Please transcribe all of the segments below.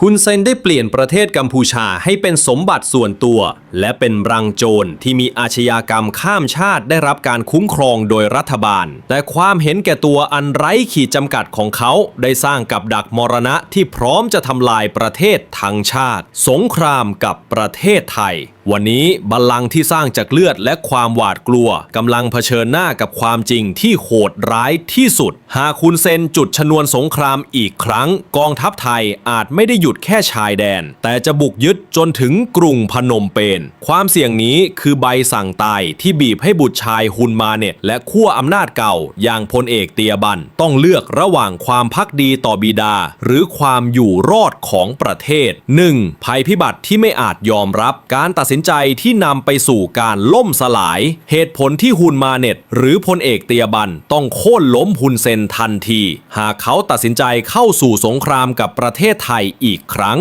ฮุนเซนได้เปลี่ยนประเทศกัมพูชาให้เป็นสมบัติส่วนตัว และเป็นรังโจรที่มีอาชญากรรมข้ามชาติได้รับการคุ้มครองโดยรัฐบาล แต่ความเห็นแก่ตัวอันไร้ขีดจำกัดของเขาได้สร้างกับดักมรณะที่พร้อมจะทำลายประเทศทั้งชาติ สงครามกับประเทศไทย วันนี้บัลลังก์ที่สร้างจากเลือดและความหวาดกลัวกำลังเผชิญหน้ากับความจริงที่โหดร้ายที่สุด หากคุณเซนจุดชนวนสงครามอีกครั้ง กองทัพไทยอาจไม่ได้หยุดแค่ชายแดน แต่จะบุกยึดจนถึงกรุงพนมเปญความเสี่ยงนี้คือใบสั่งตายที่บีบให้บุตรชายฮุนมาเน็ตและขั้วอำนาจเก่า อย่างพลเอกเตียบัน ต้องเลือกระหว่างความพักดีต่อบิดา หรือความอยู่รอดของประเทศ 1. ภัยพิบัติที่ไม่อาจยอมรับการตัดสินินใจที่นำไปสู่การล่มสลาย เหตุผลที่ฮุนมาเน็ต หรือพลเอกเตียบันต้องโค่นล้มฮุนเซนทันที หากเขาตัดสินใจเข้าสู่สงครามกับประเทศไทยอีกครั้ง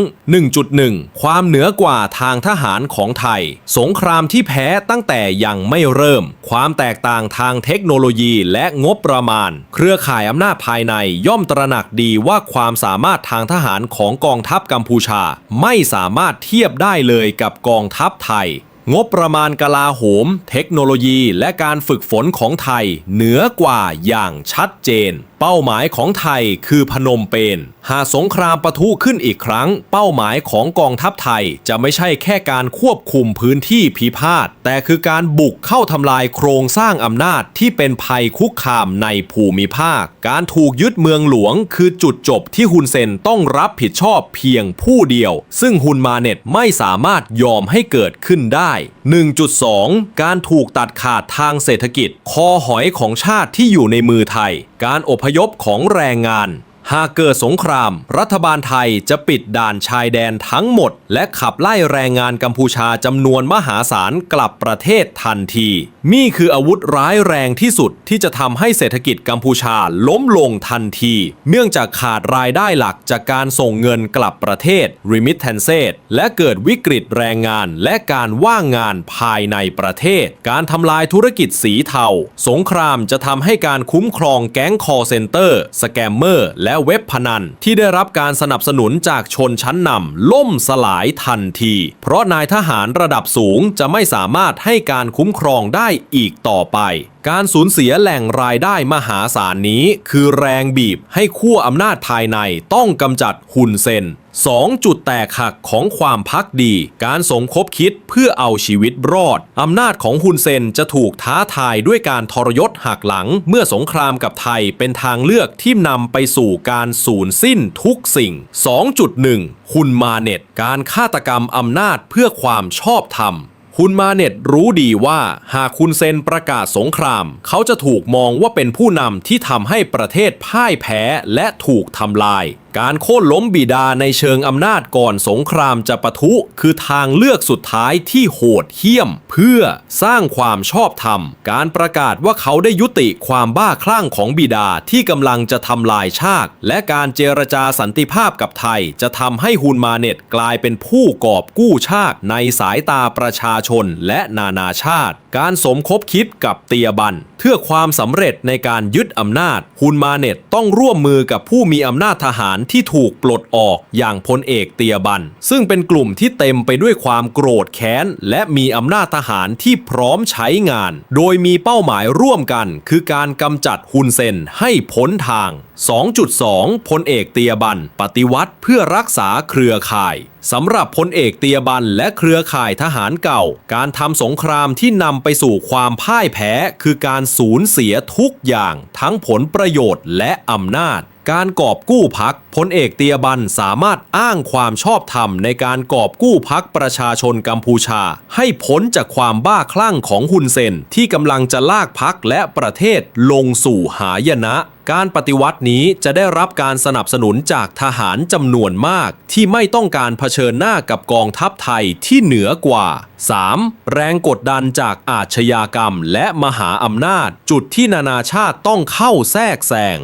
1.1 ความเหนือกว่าทางทหารของไทย สงครามที่แพ้ตั้งแต่ยังไม่เริ่ม ความแตกต่างทางเทคโนโลยีและงบประมาณ เครือข่ายอำนาจภายในย่อมตระหนักดีว่าความสามารถทางทหารของกองทัพกัมพูชา ไม่สามารถเทียบได้เลยกับกองทัพ ไทย งบประมาณกลาโหม เทคโนโลยี และการฝึกฝนของไทย เหนือกว่าอย่างชัดเจน เป้าหมายของไทยคือพนมเปญหากสงครามปะทุขึ้นอีกครั้ง เป้าหมายของกองทัพไทยจะไม่ใช่แค่การควบคุมพื้นที่พิพาท แต่คือการบุกเข้าทำลายโครงสร้างอำนาจที่เป็นภัยคุกคามในภูมิภาค การถูกยึดเมืองหลวง คือจุดจบที่ฮุนเซนต้องรับผิดชอบเพียงผู้เดียว ซึ่งฮุนมาเน็ตไม่สามารถยอมให้เกิดขึ้นได้1.2 การถูกตัดขาดทางเศรษฐกิจ คอหอยของชาติที่อยู่ในมือไทย การอพยพของแรงงาน หากเกิดสงคราม รัฐบาลไทยจะปิดด่านชายแดนทั้งหมด และขับไล่แรงงานกัมพูชาจำนวนมหาศาลกลับประเทศทันทีนี่คืออาวุธร้ายแรงที่สุดที่จะทำให้เศรษฐกิจกัมพูชาล้มลงทันที เนื่องจากขาดรายได้หลักจากการส่งเงินกลับประเทศ remittances และเกิดวิกฤตแรงงานและการว่างงานภายในประเทศ การทำลายธุรกิจสีเทาสงครามจะทำให้การคุ้มครองแก๊งคอเซนเตอร์สแกมเมอร์และเว็บพนันที่ได้รับการสนับสนุนจากชนชั้นนำล่มสลายทันที เพราะนายทหารระดับสูงจะไม่สามารถให้การคุ้มครองได้อีกต่อไป การสูญเสียแหล่งรายได้มหาศาลนี้ คือแรงบีบให้ขั้วอำนาจภายในต้องกำจัดหุนเซน 2 จุดแตกหักของความพักดี การสมคบคิดเพื่อเอาชีวิตรอด อำนาจของฮุนเซนจะถูกท้าทายด้วยการทรยศหักหลัง เมื่อสงครามกับไทยเป็นทางเลือกที่นำไปสู่การสูญสิ้นทุกสิ่ง 2.1 ฮุนมาเน็ต การฆาตกรรมอำนาจเพื่อความชอบธรรมคุณมาเน็ตรู้ดีว่าหากคุณเซนประกาศสงคราม เขาจะถูกมองว่าเป็นผู้นำที่ทำให้ประเทศพ่ายแพ้และถูกทำลาย การโค่นล้มบิดาในเชิงอำนาจก่อนสงครามจะปะทุ คือทางเลือกสุดท้ายที่โหดเหี้ยม เพื่อสร้างความชอบธรรม การประกาศว่าเขาได้ยุติความบ้าคลั่งของบิดาที่กำลังจะทำลายชาติและการเจรจาสันติภาพกับไทย จะทำให้ฮุนมาเน็ตกลายเป็นผู้กอบกู้ชาติในสายตาประชาชนและนานาชาติ การสมคบคิดกับเตียบันเพื่อความสำเร็จในการยึดอำนาจฮุนมาเน็ตต้องร่วมมือกับผู้มีอำนาจทหารที่ถูกปลดออกอย่างพลเอกเตียบัน ซึ่งเป็นกลุ่มที่เต็มไปด้วยความโกรธแค้น และมีอำนาจทหารที่พร้อมใช้งาน โดยมีเป้าหมายร่วมกัน คือการกำจัดฮุนเซนให้พ้นทาง2.2 พลเอกเตียบัน ปฏิวัติเพื่อรักษาเครือข่าย สำหรับพลเอกเตียบันและเครือข่ายทหารเก่า การทำสงครามที่นำไปสู่ความพ่ายแพ้ คือการสูญเสียทุกอย่างทั้งผลประโยชน์และอำนาจ การกอบกู้พักพลเอกเตียบันสามารถอ้างความชอบธรรมในการกอบกู้พักประชาชนกัมพูชา ให้พ้นจากความบ้าคลั่งของฮุนเซนที่กำลังจะลากพักและประเทศลงสู่หายนะ การปฏิวัตินี้จะได้รับการสนับสนุนจากทหารจำนวนมาก ที่ไม่ต้องการเผชิญหน้ากับกองทัพไทยที่เหนือกว่า 3. แรงกดดันจากอาชญากรรมและมหาอำนาจ จุดที่นานาชาติต้องเข้าแทรกแซง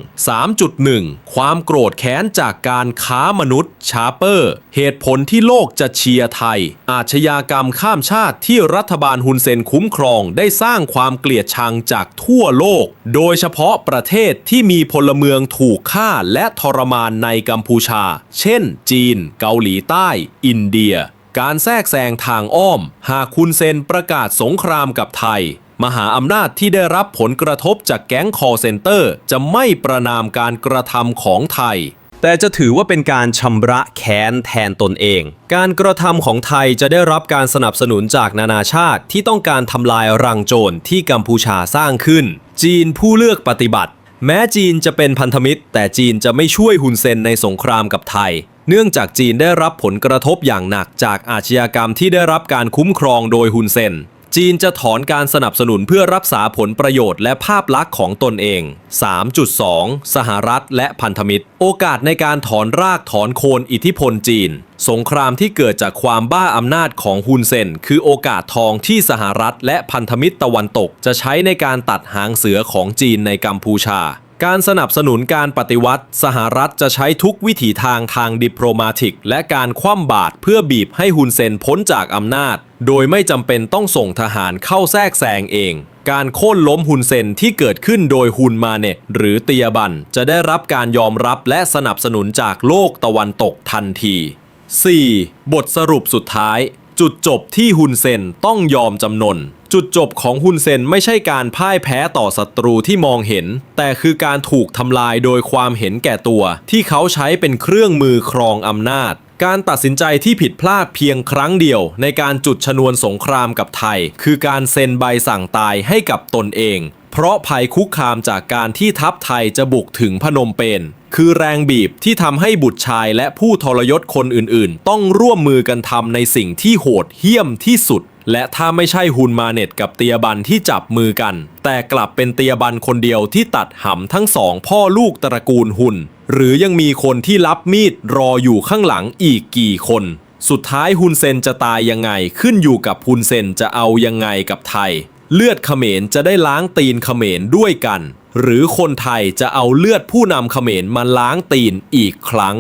3.1 ความโกรธแค้นจากการค้ามนุษย์ชาเปอร์ เหตุผลที่โลกจะเชียร์ไทย อาชญากรรมข้ามชาติที่รัฐบาลฮุนเซนคุ้มครองได้สร้างความเกลียดชังจากทั่วโลก โดยเฉพาะประเทศที่มีีพลเมืองถูกฆ่าและทรมานในกัมพูชา เช่น จีน เกาหลีใต้ อินเดีย การแทรกแซงทางอ้อม หากคุณเซนประกาศสงครามกับไทย มหาอำนาจที่ได้รับผลกระทบจากแก๊งคอเซนเตอร์ จะไม่ประนามการกระทำของไทยแต่จะถือว่าเป็นการชำระแค้นแทนตนเอง การกระทำของไทยจะได้รับการสนับสนุนจากนานาชาติที่ต้องการทำลายรังโจรที่กัมพูชาสร้างขึ้น จีนผู้เลือกปฏิบัติ แม้จีนจะเป็นพันธมิตร แต่จีนจะไม่ช่วยฮุนเซนในสงครามกับไทย เนื่องจากจีนได้รับผลกระทบอย่างหนักจากอาชญากรรมที่ได้รับการคุ้มครองโดยฮุนเซน จีนจะถอนการสนับสนุนเพื่อรักษาผลประโยชน์และภาพลักษณ์ของตนเอง 3.2 สหรัฐและพันธมิตร โอกาสในการถอนรากถอนโคนอิทธิพลจีน สงครามที่เกิดจากความบ้าอำนาจของฮุนเซน คือโอกาสทองที่สหรัฐและพันธมิตรตะวันตก จะใช้ในการตัดหางเสือของจีนในกัมพูชา การสนับสนุนการปฏิวัติ สหรัฐจะใช้ทุกวิถีทางทางดิปโลมาติก และการคว่ำบาตรเพื่อบีบให้ฮุนเซนพ้นจากอำนาจ โดยไม่จำเป็นต้องส่งทหารเข้าแทรกแซงเอง การโค่นล้มฮุนเซนที่เกิดขึ้นโดยฮุนมาเนตหรือเตียบัน จะได้รับการยอมรับและสนับสนุนจากโลกตะวันตกทันที 4. บทสรุปสุดท้าย จุดจบที่ฮุนเซนต้องยอมจำนน จุดจบของฮุนเซนไม่ใช่การพ่ายแพ้ต่อศัตรูที่มองเห็น แต่คือการถูกทำลายโดยความเห็นแก่ตัว ที่เขาใช้เป็นเครื่องมือครองอำนาจการตัดสินใจที่ผิดพลาดเพียงครั้งเดียว ในการจุดชนวนสงครามกับไทย คือการเซ็นใบสั่งตายให้กับตนเอง เพราะภัยคุกคามจากการที่ทัพไทยจะบุกถึงพนมเปญคือแรงบีบที่ทำให้บุตรชายและผู้ทรยศคนอื่นๆ ต้องร่วมมือกันทำในสิ่งที่โหดเหี้ยมที่สุด และถ้าไม่ใช่ฮุนมาเน็ตกับเตียบันที่จับมือกัน แต่กลับเป็นเตียบันคนเดียวที่ตัดหำทั้งสองพ่อลูกตระกูลฮุน หรือยังมีคนที่รับมีดรออยู่ข้างหลังอีกกี่คน สุดท้ายฮุนเซนจะตายยังไงขึ้นอยู่กับฮุนเซนจะเอายังไงกับไทย เลือดเขมรจะได้ล้างตีนเขมรด้วยกัน หรือคนไทยจะเอาเลือดผู้นำเขมรมาล้างตีนอีกครั้ง